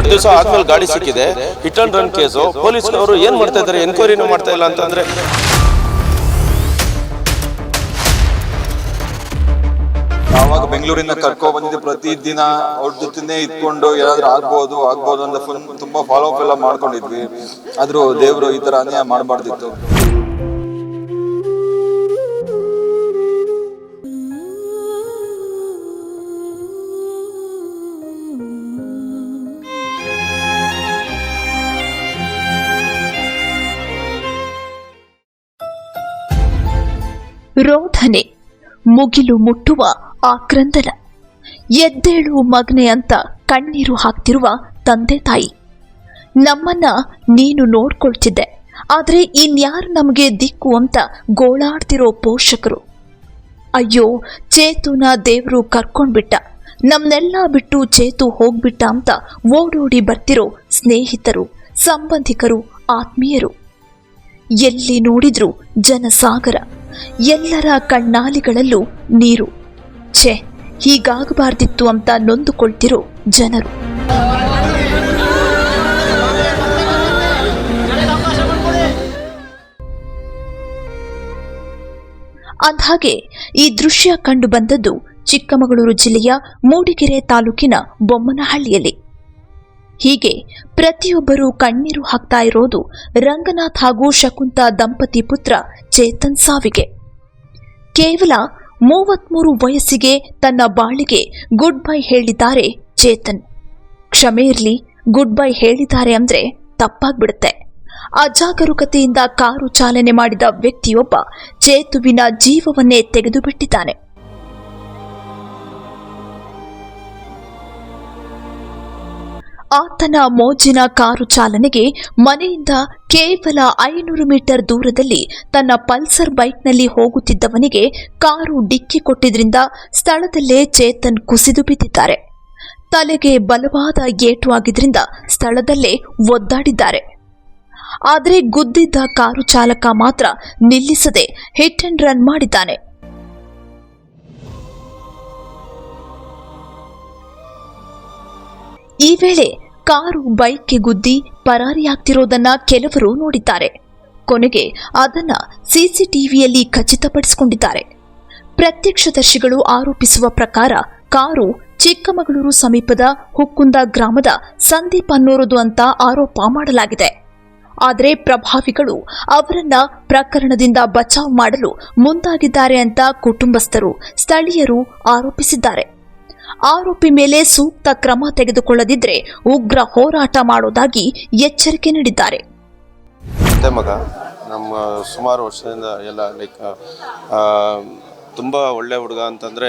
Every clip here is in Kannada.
ಎರಡು ದಿವಸ ಆದ್ಮೇಲೆ ಗಾಡಿ ಸಿಕ್ಕಿದೆ. ಹಿಟ್ ಅಂಡ್ ರನ್ ಕೇಸು ಪೊಲೀಸ್ನವರು ಏನ್ ಮಾಡ್ತಾ ಇದ್ದಾರೆ? ಎನ್ಕ್ವೈರಿನೂ ಮಾಡ್ತಾ ಇಲ್ಲ ಅಂತಂದ್ರೆ ಆವಾಗ ಬೆಂಗಳೂರಿಂದ ಕರ್ಕೊ ಬಂದಿದ್ದು ಪ್ರತಿ ದಿನ ಅವ್ರ ಜೊತೆನೆ ಇದ್ಕೊಂಡು ಏನಾದ್ರು ಆಗ್ಬೋದು ಆಗ್ಬೋದು ಅಂತ ಫುಲ್ ತುಂಬಾ ಫಾಲೋ ಅಪ್ ಎಲ್ಲ ಮಾಡ್ಕೊಂಡಿದ್ವಿ. ಆದ್ರೂ ದೇವರು ಈ ತರ ಅನ್ಯಾಯ ಮಾಡಬಾರ್ದಿತ್ತು. ರೋಧನೆ, ಮುಗಿಲು ಮುಟ್ಟುವ ಆಕ್ರಂದನ ಎದ್ದೇಳು ಮಗ್ನೆ ಅಂತ ಕಣ್ಣೀರು ಹಾಕ್ತಿರುವ ತಂದೆ ತಾಯಿ. ನಮ್ಮನ್ನ ನೀನು ನೋಡ್ಕೊಳ್ತಿದ್ದೆ, ಆದ್ರೆ ಇನ್ಯಾರು ನಮಗೆ ದಿಕ್ಕು ಅಂತ ಗೋಳಾಡ್ತಿರೋ ಪೋಷಕರು. ಅಯ್ಯೋ, ಚೇತುನ ದೇವರು ಕರ್ಕೊಂಡ್ಬಿಟ್ಟ, ನಮ್ನೆಲ್ಲ ಬಿಟ್ಟು ಚೇತು ಹೋಗ್ಬಿಟ್ಟ ಅಂತ ಓಡೋಡಿ ಬರ್ತಿರೋ ಸ್ನೇಹಿತರು, ಸಂಬಂಧಿಕರು, ಆತ್ಮೀಯರು. ಎಲ್ಲಿ ನೋಡಿದ್ರೂ ಜನಸಾಗರ. ಎಲ್ಲರ ಕಣ್ಣಾಲಿಗಳಲ್ಲೂ ನೀರು. ಛೆ, ಹೀಗಾಗಬಾರ್ದಿತ್ತು ಅಂತ ನೊಂದುಕೊಳ್ತಿರೋ ಜನರು. ಅಂದ್ಹಾಗೆ, ಈ ದೃಶ್ಯ ಕಂಡು ಬಂದದ್ದು ಚಿಕ್ಕಮಗಳೂರು ಜಿಲ್ಲೆಯ ಮೂಡಿಗೆರೆ ತಾಲೂಕಿನ ಬೊಮ್ಮನಹಳ್ಳಿಯಲ್ಲಿ. ಹೀಗೆ ಪ್ರತಿಯೊಬ್ಬರೂ ಕಣ್ಣೀರು ಹಾಕ್ತಾ ಇರೋದು ರಂಗನಾಥ್ ಹಾಗೂ ಶಕುಂತ ದಂಪತಿ ಪುತ್ರ ಚೇತನ್ ಸಾವಿಗೆ. ಕೇವಲ ಮೂವತ್ಮೂರು ವಯಸ್ಸಿಗೆ ತನ್ನ ಬಾಳಿಗೆ ಗುಡ್ ಬೈ ಹೇಳಿದ್ದಾರೆ ಚೇತನ್. ಕ್ಷಮೆ ಇರಲಿ, ಗುಡ್ ಬೈ ಹೇಳಿದ್ದಾರೆ ಅಂದ್ರೆ ತಪ್ಪಾಗ್ಬಿಡುತ್ತೆ. ಅಜಾಗರೂಕತೆಯಿಂದ ಕಾರು ಚಾಲನೆ ಮಾಡಿದ ವ್ಯಕ್ತಿಯೊಬ್ಬ ಚೇತುವಿನ ಜೀವವನ್ನೇ ತೆಗೆದುಬಿಟ್ಟಿದ್ದಾನೆ. ಆತನ ಮೋಜಿನ ಕಾರು ಚಾಲನೆಗೆ ಮನೆಯಿಂದ ಕೇವಲ ಐನೂರು ಮೀಟರ್ ದೂರದಲ್ಲಿ ತನ್ನ ಪಲ್ಸರ್ ಬೈಕ್ನಲ್ಲಿ ಹೋಗುತ್ತಿದ್ದವನಿಗೆ ಕಾರು ಡಿಕ್ಕಿ ಕೊಟ್ಟಿದ್ರಿಂದ ಸ್ಥಳದಲ್ಲೇ ಚೇತನ್ ಕುಸಿದು ಬಿದ್ದಿದ್ದಾರೆ. ತಲೆಗೆ ಬಲವಾದ ಏಟು ಆಗಿದ್ರಿಂದ ಸ್ಥಳದಲ್ಲೇ ಒದ್ದಾಡಿದ್ದಾರೆ. ಆದರೆ ಗುದ್ದಿದ್ದ ಕಾರು ಚಾಲಕ ಮಾತ್ರ ನಿಲ್ಲಿಸದೆ ಹಿಟ್ ಅಂಡ್ ರನ್ ಮಾಡಿದ್ದಾನೆ. ಈ ವೇಳೆ ಕಾರು ಬೈಕ್ಗೆ ಗುದ್ದಿ ಪರಾರಿಯಾಗ್ತಿರೋದನ್ನ ಕೆಲವರು ನೋಡಿದ್ದಾರೆ. ಕೊನೆಗೆ ಅದನ್ನ ಸಿಸಿಟಿವಿಯಲ್ಲಿ ಖಚಿತಪಡಿಸಿಕೊಂಡಿದ್ದಾರೆ. ಪ್ರತ್ಯಕ್ಷದರ್ಶಿಗಳು ಆರೋಪಿಸುವ ಪ್ರಕಾರ ಕಾರು ಚಿಕ್ಕಮಗಳೂರು ಸಮೀಪದ ಹುಕ್ಕುಂದ ಗ್ರಾಮದ ಸಂದೀಪ್ ಅನ್ನೋರದು ಅಂತ ಆರೋಪ ಮಾಡಲಾಗಿದೆ. ಆದರೆ ಪ್ರಭಾವಿಗಳು ಅವರನ್ನ ಪ್ರಕರಣದಿಂದ ಬಚಾವ್ ಮಾಡಲು ಮುಂದಾಗಿದ್ದಾರೆ ಅಂತ ಕುಟುಂಬಸ್ಥರು ಸ್ಥಳೀಯರು ಆರೋಪಿಸಿದ್ದಾರೆ. ಆರೋಪಿ ಮೇಲೆ ಸೂಕ್ತ ಕ್ರಮ ತೆಗೆದುಕೊಳ್ಳದಿದ್ದರೆ ಉಗ್ರ ಹೋರಾಟ ಮಾಡೋದಾಗಿ ಎಚ್ಚರಿಕೆ ನೀಡಿದ್ದಾರೆ. ನಮ್ಮ ಸುಮಾರು ವರ್ಷದಿಂದ ಎಲ್ಲ ಲೈಕ್ ತುಂಬ ಒಳ್ಳೆ ಹುಡುಗ ಅಂತಂದರೆ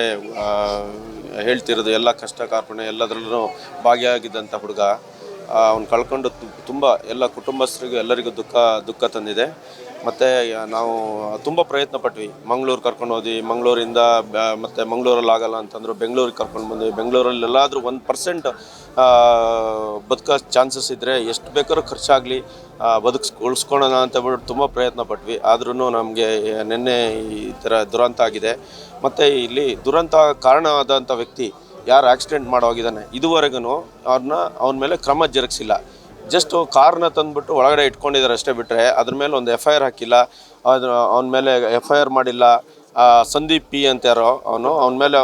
ಹೇಳ್ತಿರೋದು ಎಲ್ಲ ಕಷ್ಟ, ಕಾರ್ಪಣ್ಯ ಎಲ್ಲದರಲ್ಲೂ ಭಾಗಿಯಾಗಿದ್ದಂಥ ಹುಡುಗ. ಅವ್ನು ಕಳ್ಕೊಂಡು ತುಂಬ ಎಲ್ಲ ಕುಟುಂಬಸ್ಥರಿಗೂ ಎಲ್ಲರಿಗೂ ದುಃಖ ದುಃಖ ತಂದಿದೆ. ಮತ್ತು ನಾವು ತುಂಬ ಪ್ರಯತ್ನ ಪಟ್ವಿ. ಮಂಗಳೂರು ಕರ್ಕೊಂಡು ಹೋದ್ವಿ. ಮಂಗಳೂರಿಂದ ಮತ್ತು ಮಂಗಳೂರಲ್ಲಿ ಆಗಲ್ಲ ಅಂತಂದ್ರು ಬೆಂಗಳೂರಿಗೆ ಕರ್ಕೊಂಡು ಬಂದ್ವಿ. ಬೆಂಗಳೂರಲ್ಲಿ ಎಲ್ಲಾದರೂ ಒಂದು ಪರ್ಸೆಂಟ್ ಬದುಕೋ ಚಾನ್ಸಸ್ ಇದ್ದರೆ ಎಷ್ಟು ಬೇಕಾದ್ರೂ ಖರ್ಚಾಗಲಿ ಬದುಕ್ಸ್ ಉಳಿಸ್ಕೊಳ್ಳೋಣ ಅಂತ ಹೇಳ್ಬಿಟ್ಟು ತುಂಬ ಪ್ರಯತ್ನ ಪಟ್ವಿ. ಆದ್ರೂ ನಮಗೆ ನಿನ್ನೆ ಈ ಥರ ದುರಂತ ಆಗಿದೆ. ಮತ್ತು ಇಲ್ಲಿ ದುರಂತ ಕಾರಣವಾದಂಥ ವ್ಯಕ್ತಿ ಯಾರು ಆಕ್ಸಿಡೆಂಟ್ ಮಾಡೋ ಹೋಗಿದ್ದಾನೆ ಇದುವರೆಗೂ ಅವ್ರನ್ನ ಅವನ ಮೇಲೆ ಕ್ರಮ ಜರುಗಿಸಿಲ್ಲ. ಜಸ್ಟ್ ಕಾರ್ನ ತಂದುಬಿಟ್ಟು ಒಳಗಡೆ ಇಟ್ಕೊಂಡಿದ್ದಾರೆ ಅಷ್ಟೇ ಬಿಟ್ಟರೆ ಅದ್ರ ಮೇಲೆ ಒಂದು ಎಫ್ ಐ ಆರ್ ಹಾಕಿಲ್ಲ ಅದು ಅವನ ಮೇಲೆ ಎಫ್ ಐ ಆರ್ ಮಾಡಿಲ್ಲ ಸಂದೀಪ್ ಪಿ ಅಂತ ಯಾರೋ ಅವನು ಅವನ ಮೇಲೆ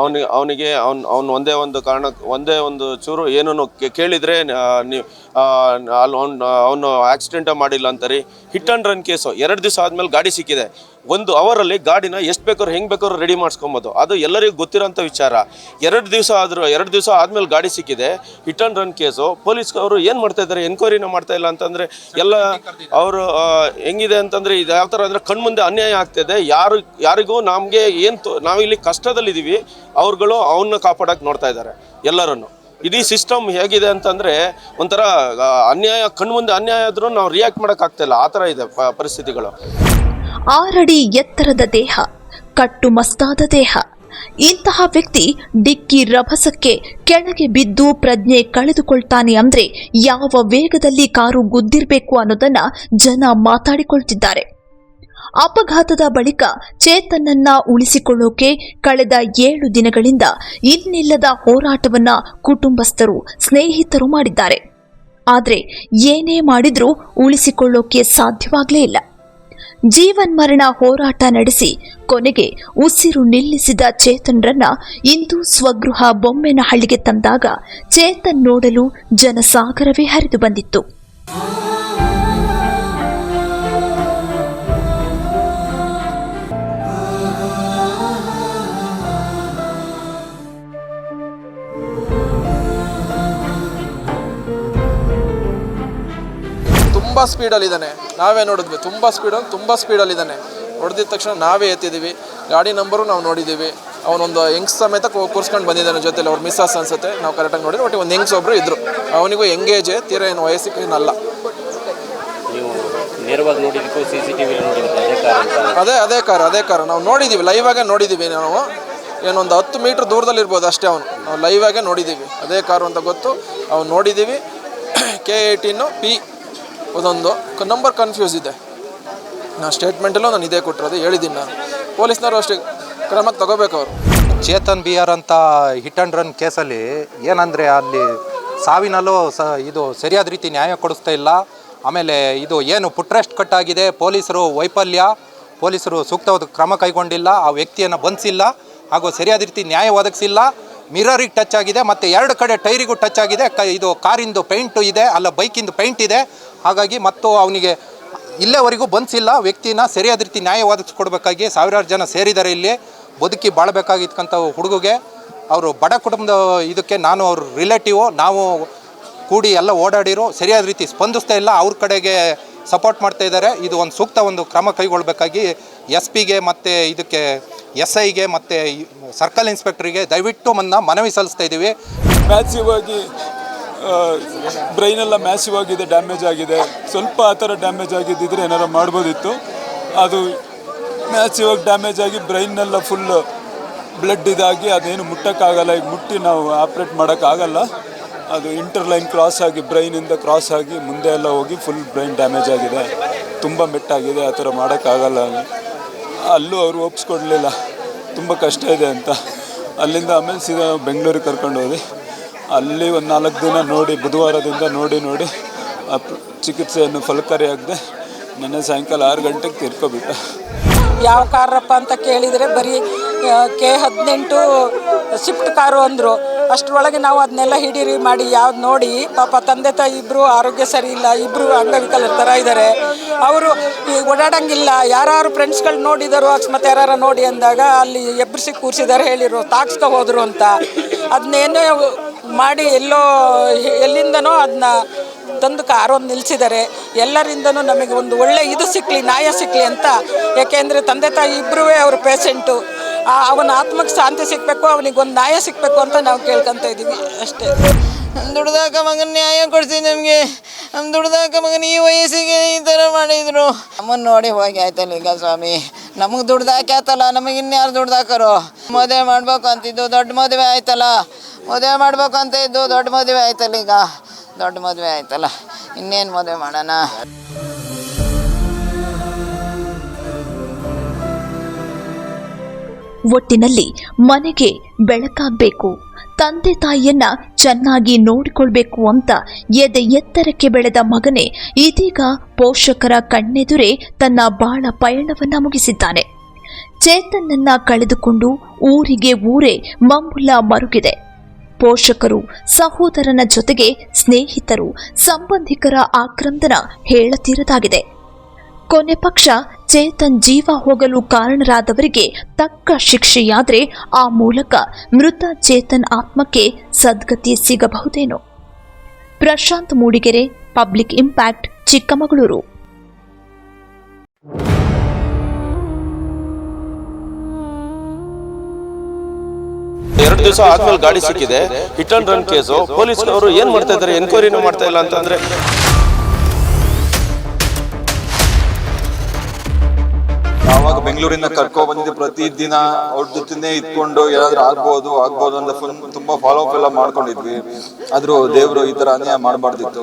ಅವನಿಗೆ ಅವನಿಗೆ ಅವ್ನು ಅವ್ನು ಒಂದೇ ಒಂದು ಕಾರಣ ಒಂದೇ ಒಂದು ಚೂರು ಏನೂ ಕೇಳಿದರೆ ನೀವು ಅಲ್ಲಿ ಅವ್ನು ಅವನು ಆಕ್ಸಿಡೆಂಟ ಮಾಡಿಲ್ಲ ಅಂತಾರೆ ಹಿಟ್ ಆ್ಯಂಡ್ ರನ್ ಕೇಸು ಎರಡು ದಿವಸ ಆದಮೇಲೆ ಗಾಡಿ ಸಿಕ್ಕಿದೆ. ಒಂದು ಅವರಲ್ಲಿ ಗಾಡಿನ ಎಷ್ಟು ಬೇಕಾದ್ರೂ ಹೆಂಗೆ ಬೇಕಾದ್ರೂ ರೆಡಿ ಮಾಡಿಸ್ಕೊಬೋದು. ಅದು ಎಲ್ಲರಿಗೂ ಗೊತ್ತಿರೋಂಥ ವಿಚಾರ. ಎರಡು ದಿವಸ ಆದರೂ ಎರಡು ದಿವಸ ಆದಮೇಲೆ ಗಾಡಿ ಸಿಕ್ಕಿದೆ. Hit and run case police ಅವರು ಏನು ಮಾಡ್ತಾ ಇದ್ದಾರೆ ಎನ್ಕ್ವೈರಿನ ಮಾಡ್ತಾ ಇಲ್ಲ ಅಂತಂದರೆ ಎಲ್ಲ ಅವರು ಹೆಂಗಿದೆ ಅಂತಂದರೆ ಇದು ಯಾವ ಥರ ಅಂದರೆ ಕಣ್ಮುಂದೆ ಅನ್ಯಾಯ ಆಗ್ತಿದೆ. ಯಾರು, ಯಾರಿಗೂ ನಮಗೆ ಏನು ನಾವಿಲ್ಲಿ ಕಷ್ಟದಲ್ಲಿದ್ದೀವಿ ಅವ್ರುಗಳು ಅವನ್ನ ಕಾಪಾಡೋಕೆ ನೋಡ್ತಾ ಇದ್ದಾರೆ, ಎಲ್ಲರನ್ನು. ಇಡೀ ಸಿಸ್ಟಮ್ ಹೇಗಿದೆ ಅಂತಂದರೆ ಒಂಥರ ಅನ್ಯಾಯ, ಕಣ್ಮುಂದೆ ಅನ್ಯಾಯ ಆದರೂ ನಾವು ರಿಯಾಕ್ಟ್ ಮಾಡೋಕ್ಕಾಗ್ತಿಲ್ಲ ಆ ಥರ ಇದೆ ಪರಿಸ್ಥಿತಿಗಳು. ಆರಡಿ ಎತ್ತರದ ದೇಹ, ಕಟ್ಟು ಮಸ್ತಾದ ದೇಹ. ಇಂತಹ ವ್ಯಕ್ತಿ ಡಿಕ್ಕಿ ರಭಸಕ್ಕೆ ಕೆಳಗೆ ಬಿದ್ದು ಪ್ರಜ್ಞೆ ಕಳೆದುಕೊಳ್ತಾನೆ ಅಂದ್ರೆ ಯಾವ ವೇಗದಲ್ಲಿ ಕಾರು ಗುದ್ದಿರಬೇಕು ಅನ್ನೋದನ್ನ ಜನ ಮಾತಾಡಿಕೊಳ್ತಿದ್ದಾರೆ. ಅಪಘಾತದ ಬಳಿಕ ಚೇತನನ್ನ ಉಳಿಸಿಕೊಳ್ಳೋಕೆ ಕಳೆದ ಏಳು ದಿನಗಳಿಂದ ಇನ್ನಿಲ್ಲದ ಹೋರಾಟವನ್ನ ಕುಟುಂಬಸ್ಥರು, ಸ್ನೇಹಿತರು ಮಾಡಿದ್ದಾರೆ. ಆದರೆ ಏನೇ ಮಾಡಿದ್ರೂ ಉಳಿಸಿಕೊಳ್ಳೋಕೆ ಸಾಧ್ಯವಾಗಲೇ ಇಲ್ಲ. ಜೀವನ್ಮರಣ ಹೋರಾಟ ನಡೆಸಿ ಕೊನೆಗೆ ಉಸಿರು ನಿಲ್ಲಿಸಿದ ಚೇತನ್ರನ್ನ ಇಂದು ಸ್ವಗೃಹ ಬೊಮ್ಮೆನಹಳ್ಳಿಗೆ ತಂದಾಗ ಚೇತನ್ ನೋಡಲು ಜನಸಾಗರವೇ ಹರಿದು ಬಂದಿತ್ತು. ಸ್ಪೀಡಲ್ಲಿದ್ದಾನೆ ನಾವೇ ನೋಡಿದ್ವಿ. ತುಂಬ ಸ್ಪೀಡಲ್ಲಿ ತುಂಬ ಸ್ಪೀಡಲ್ಲಿದ್ದಾನೆ ಹೊಡೆದಿದ ತಕ್ಷಣ ನಾವೇ ಎತ್ತಿದ್ದೀವಿ. ಗಾಡಿ ನಂಬರು ನಾವು ನೋಡಿದ್ದೀವಿ. ಅವನೊಂದು ಹೆಂಗ್ಸ್ ಸಮೇತ ಕೂರ್ಸ್ಕೊಂಡು ಬಂದಿದ್ದಾನೆ ಜೊತೆಲಿ. ಅವ್ರು ಮಿಸ್ಸಸ್ ಅನ್ಸುತ್ತೆ. ನಾವು ಕರೆಕ್ಟಾಗಿ ನೋಡಿದ್ರೆ ಒಟ್ಟಿಗೆ ಒಂದು ಹೆಂಗ್ಸ್ ಒಬ್ಬರು ಇದ್ದರು ಅವನಿಗೂ ಎಂಗೇಜೇ ತೀರ ಏನು ವಯಸ್ಸಿಗೆ ಏನಲ್ಲ. ನೀವು ನೇರವಾಗಿ ನೋಡಿದ್ದಕ್ಕೂ ಸಿ ಸಿ ಟಿ ವಿ ಅದೇ ಅದೇ ಕಾರ್ ಅದೇ ಕಾರ್ ನಾವು ನೋಡಿದ್ದೀವಿ. ಆಗೇ ನೋಡಿದ್ದೀವಿ ನಾವು. ಏನೊಂದು ಹತ್ತು ಮೀಟ್ರ್ ದೂರದಲ್ಲಿ ಇರ್ಬೋದು ಅಷ್ಟೇ ಅವನು. ನಾವು ಲೈವ್ ಆಗೇ ನೋಡಿದ್ದೀವಿ. ಅದೇ ಕಾರು ಅಂತ ಗೊತ್ತು. ಅವ್ನು ನೋಡಿದ್ದೀವಿ. ಕೆ ಏಯ್ಟೀನು ಪಿ ಅದೊಂದು ನಂಬರ್ ಕನ್ಫ್ಯೂಸ್ ಇದೆ. ನಾನು ಸ್ಟೇಟ್ಮೆಂಟಲ್ಲೂ ನಾನು ಇದೇ ಕೊಟ್ಟಿರೋದು, ಹೇಳಿದ್ದೀನಿ ನಾನು. ಪೊಲೀಸ್ನವರು ಅಷ್ಟೇ, ಕ್ರಮಕ್ಕೆ ತಗೋಬೇಕು ಅವರು. ಚೇತನ್ ಬಿ ಆರ್ ಅಂತ ಹಿಟ್ ಆ್ಯಂಡ್ ರನ್ ಕೇಸಲ್ಲಿ ಏನಂದರೆ ಅಲ್ಲಿ ಸಾವಿನಲ್ಲೂ ಸ, ಇದು ಸರಿಯಾದ ರೀತಿ ನ್ಯಾಯ ಕೊಡಿಸ್ತಾ ಇಲ್ಲ. ಆಮೇಲೆ ಇದು ಏನು ಪುಟ್ರೆಸ್ಟ್ ಕಟ್ಟಾಗಿದೆ ಪೊಲೀಸರು ವೈಫಲ್ಯ, ಪೊಲೀಸರು ಸೂಕ್ತವಾದ ಕ್ರಮ ಕೈಗೊಂಡಿಲ್ಲ, ಆ ವ್ಯಕ್ತಿಯನ್ನು ಬಂಧಿಸಿಲ್ಲ, ಹಾಗೂ ಸರಿಯಾದ ರೀತಿ ನ್ಯಾಯ ಒದಗಿಸಿಲ್ಲ. ಮಿರರಿಗೆ ಟಚ್ ಆಗಿದೆ, ಮತ್ತು ಎರಡು ಕಡೆ ಟೈರಿಗೂ ಟಚ್ ಆಗಿದೆ, ಕ ಇದು ಕಾರಿಂದು ಪೇಂಟು ಇದೆ, ಅಲ್ಲ ಬೈಕಿಂದು ಪೇಂಟ್ ಇದೆ. ಹಾಗಾಗಿ ಮತ್ತು ಅವನಿಗೆ ಇಲ್ಲೇವರೆಗೂ ಬಂದಿಲ್ಲ ವ್ಯಕ್ತಿನ ಸರಿಯಾದ ರೀತಿ ನ್ಯಾಯ ಒದಗಿಸ್ಕೊಡ್ಬೇಕಾಗಿ ಸಾವಿರಾರು ಜನ ಸೇರಿದ್ದಾರೆ ಇಲ್ಲಿ. ಬದುಕಿ ಬಾಳಬೇಕಾಗಿತ್ಕಂಥ ಹುಡುಗಗೆ. ಅವರು ಬಡ ಕುಟುಂಬದ ಇದಕ್ಕೆ ನಾನು ಅವ್ರ ರಿಲೇಟಿವು ನಾವು ಕೂಡಿ ಎಲ್ಲ ಓಡಾಡಿರೋ, ಸರಿಯಾದ ರೀತಿ ಸ್ಪಂದಿಸ್ತಾ ಇಲ್ಲ, ಅವ್ರ ಕಡೆಗೆ ಸಪೋರ್ಟ್ ಮಾಡ್ತಾ ಇದ್ದಾರೆ. ಇದು ಒಂದು ಸೂಕ್ತ ಒಂದು ಕ್ರಮ ಕೈಗೊಳ್ಳಬೇಕಾಗಿ ಎಸ್ ಪಿಗೆ ಮತ್ತು ಇದಕ್ಕೆ ಎಸ್ ಐಗೆ ಮತ್ತು ಸರ್ಕಲ್ ಇನ್ಸ್ಪೆಕ್ಟ್ರಿಗೆ ದಯವಿಟ್ಟು ಮನ್ನ ಮನವಿ ಸಲ್ಲಿಸ್ತಾ ಇದ್ದೀವಿ. ಮ್ಯಾಸಿವ್ ಆಗಿ ಬ್ರೈನೆಲ್ಲ ಮ್ಯಾಸಿವ್ ಆಗಿದೆ ಡ್ಯಾಮೇಜ್ ಆಗಿದೆ. ಸ್ವಲ್ಪ ಆ ಥರ ಡ್ಯಾಮೇಜ್ ಆಗಿದ್ದಿದ್ರೆ ಏನಾರು ಮಾಡ್ಬೋದಿತ್ತು. ಅದು ಮ್ಯಾಸಿವ್ ಆಗಿ ಡ್ಯಾಮೇಜ್ ಆಗಿ ಬ್ರೈನೆಲ್ಲ ಫುಲ್ ಬ್ಲಡ್ ಇದಾಗಿ ಅದೇನು ಮುಟ್ಟಕ್ಕಾಗಲ್ಲ. ಈಗ ಮುಟ್ಟಿ ನಾವು ಆಪ್ರೇಟ್ ಮಾಡೋಕ್ಕಾಗಲ್ಲ. ಅದು ಇಂಟರ್ಲೈನ್ ಕ್ರಾಸ್ ಆಗಿ ಬ್ರೈನಿಂದ ಕ್ರಾಸ್ ಆಗಿ ಮುಂದೆ ಎಲ್ಲ ಹೋಗಿ ಫುಲ್ ಬ್ರೈನ್ ಡ್ಯಾಮೇಜ್ ಆಗಿದೆ. ತುಂಬ ಮೆಟ್ಟಾಗಿದೆ, ಆ ಥರ ಮಾಡೋಕ್ಕಾಗಲ್ಲ. ಅಲ್ಲೂ ಅವರು ಒಪ್ಸ್ಕೊಡ್ಲಿಲ್ಲ. ತುಂಬ ಕಷ್ಟ ಇದೆ ಅಂತ. ಅಲ್ಲಿಂದ ಆಮೇಲೆ ಸೀದಾ ಬೆಂಗಳೂರಿಗೆ ಕರ್ಕೊಂಡು ಹೋದ್ವಿ ಅಲ್ಲಿ ಒಂದು ನಾಲ್ಕು ದಿನ ನೋಡಿ, ಬುಧವಾರದಿಂದ ನೋಡಿ ನೋಡಿ, ಆ ಚಿಕಿತ್ಸೆಯನ್ನು ಫಲಕಾರಿಯಾಗದೆ ನಿನ್ನೆ ಸಾಯಂಕಾಲ ಆರು ಗಂಟೆಗೆ ತೀರ್ಕೊಬಿಟ್ಟ. ಯಾವ ಕಾರಪ್ಪ ಅಂತ ಕೇಳಿದರೆ ಬರೀ ಕೆ ಹದಿನೆಂಟು ಶಿಫ್ಟ್ ಕಾರು ಅಂದರು. ಅಷ್ಟರೊಳಗೆ ನಾವು ಅದನ್ನೆಲ್ಲ ಹಿಡೀರಿ ಮಾಡಿ, ಯಾವ್ದು ನೋಡಿ, ಪಾಪ ತಂದೆ ತಾಯಿ ಇಬ್ಬರು ಆರೋಗ್ಯ ಸರಿ ಇಲ್ಲ ಇಬ್ಬರು ಅಂಗವಿಕಲರ ಥರ ಇದ್ದಾರೆ ಅವರು ಈ ಓಡಾಡಂಗಿಲ್ಲ ಯಾರು ಫ್ರೆಂಡ್ಸ್ಗಳು ನೋಡಿದರು, ಅಕಸ್ಮಾತ್ ಯಾರು ನೋಡಿ ಅಂದಾಗ ಅಲ್ಲಿ ಎಬ್ಬರಿಸಿ ಕೂರಿಸಿದ್ದಾರೆ ಹೇಳಿರು ತಾಕ್ಸ್ಕೊ ಹೋದರು ಅಂತ. ಅದನ್ನೇನೋ ಮಾಡಿ ಎಲ್ಲೋ ಎಲ್ಲಿಂದನೋ ಅದನ್ನ ತಂದು ಕಾರೊಂದು ನಿಲ್ಲಿಸಿದ್ದಾರೆ ಎಲ್ಲರಿಂದನೂ ನಮಗೆ ಒಂದು ಒಳ್ಳೆ ಇದು ಸಿಕ್ಕಲಿ ನ್ಯಾಯ ಸಿಕ್ಕಲಿ ಅಂತ. ಯಾಕೆಂದರೆ ತಂದೆ ತಾಯಿ ಇಬ್ಬರೂ ಅವ್ರ ಪೇಷಂಟು ಅವನ ಆತ್ಮಕ್ಕೆ ಶಾಂತಿ ಸಿಗಬೇಕು ಅವನಿಗೆ ಒಂದು ನ್ಯಾಯ ಸಿಗಬೇಕು ಅಂತ ನಾವು ಕೇಳ್ಕೊತ ಇದ್ದೀವಿ ಅಷ್ಟೇ. ದುಡ್ದಾಕ ಮಗನ ನ್ಯಾಯ ಕೊಡ್ಸಿ ನಮಗೆ. ನಮ್ಮ ದುಡ್ದಾಕ ಮಗನ ಈ ವಯಸ್ಸಿಗೆ ಈ ಥರ ಮಾಡಿದರು. ನಮ್ಮನ್ನ ನೋಡಿ ಹೋಗಿ ಆಯ್ತಲ್ಲ ಈಗ ಸ್ವಾಮಿ. ನಮಗೆ ಆಯ್ತಲ್ಲ ನಮಗೆ ಇನ್ಯಾರು ದುಡ್ದಾಕರು? ಮದುವೆ ಮಾಡಬೇಕು ಅಂತಿದ್ದು, ದೊಡ್ಡ ಮದುವೆ ಆಯ್ತಲ್ಲ. ಮದುವೆ ಮಾಡ್ಬೇಕು ಅಂತ ಇದ್ದು ದೊಡ್ಡ ಮದುವೆ ಆಯ್ತಲ್ಲ ಈಗ. ದೊಡ್ಡ ಮದುವೆ ಆಯ್ತಲ್ಲ. ಇನ್ನೇನು ಮದುವೆ ಮಾಡೋಣ? ಒಟ್ಟಿನಲ್ಲಿ ಮನೆಗೆ ಬೆಳಕಾಗಬೇಕು. ತಂದೆ ತಾಯಿಯನ್ನ ಚೆನ್ನಾಗಿ ನೋಡಿಕೊಳ್ಬೇಕು ಅಂತ ಎದೆ ಎತ್ತರಕ್ಕೆ ಬೆಳೆದ ಮಗನೇ ಇದೀಗ ಪೋಷಕರ ಕಣ್ಣೆದುರೇ ತನ್ನ ಬಾಳ ಪಯಣವನ್ನ ಮುಗಿಸಿದ್ದಾನೆ. ಚೇತನ್ನನ್ನ ಕಳೆದುಕೊಂಡು ಊರಿಗೆ ಊರೇ ಮಂಬುಲ್ಲ ಮರುಗಿದೆ. ಪೋಷಕರು, ಸಹೋದರನ ಜೊತೆಗೆ ಸ್ನೇಹಿತರು, ಸಂಬಂಧಿಕರ ಆಕ್ರಂದನ ಹೇಳತೀರದಾಗಿದೆ. ಕೊನೆ ಪಕ್ಷ ಚೇತನ್ ಜೀವ ಹೋಗಲು ಕಾರಣರಾದವರಿಗೆ ತಕ್ಕ ಶಿಕ್ಷೆಯಾದರೆ ಆ ಮೂಲಕ ಮೃತ ಚೇತನ್ ಆತ್ಮಕ್ಕೆ ಸದ್ಗತಿ ಸಿಗಬಹುದೇನೋ. Prashanth Mudigere, public impact, Chikkamagaluru. ಎರಡು ದಿವಸ ಆದ್ಮೇಲೆ ಗಾಡಿ ಸಿಕ್ಕಿದೆ. ಹಿಟ್ ಅಂಡ್ ರನ್ ಕೇಸು ಪೊಲೀಸ್ನವರು ಏನ್ ಮಾಡ್ತಾ ಇದ್ದಾರೆ? ಎನ್ಕ್ವೈರಿನೂ ಮಾಡ್ತಾ ಇಲ್ಲ ಅಂತಂದ್ರೆ ಆವಾಗ ಬೆಂಗಳೂರಿಂದ ಕರ್ಕೊ ಬಂದಿದ್ದು ಪ್ರತಿ ದಿನ ಅವ್ರ ಜೊತೆನೇ ಇದ್ಕೊಂಡು ಏನಾದ್ರು ಆಗ್ಬೋದು ಆಗ್ಬೋದು ಅಂತ ಫುಲ್ ತುಂಬಾ ಫಾಲೋ ಅಪ್ ಎಲ್ಲ ಮಾಡ್ಕೊಂಡಿದ್ವಿ. ಆದ್ರೂ ದೇವ್ರು ಈ ತರ ಅನ್ಯಾಯ ಮಾಡಬಾರ್ದಿತ್ತು.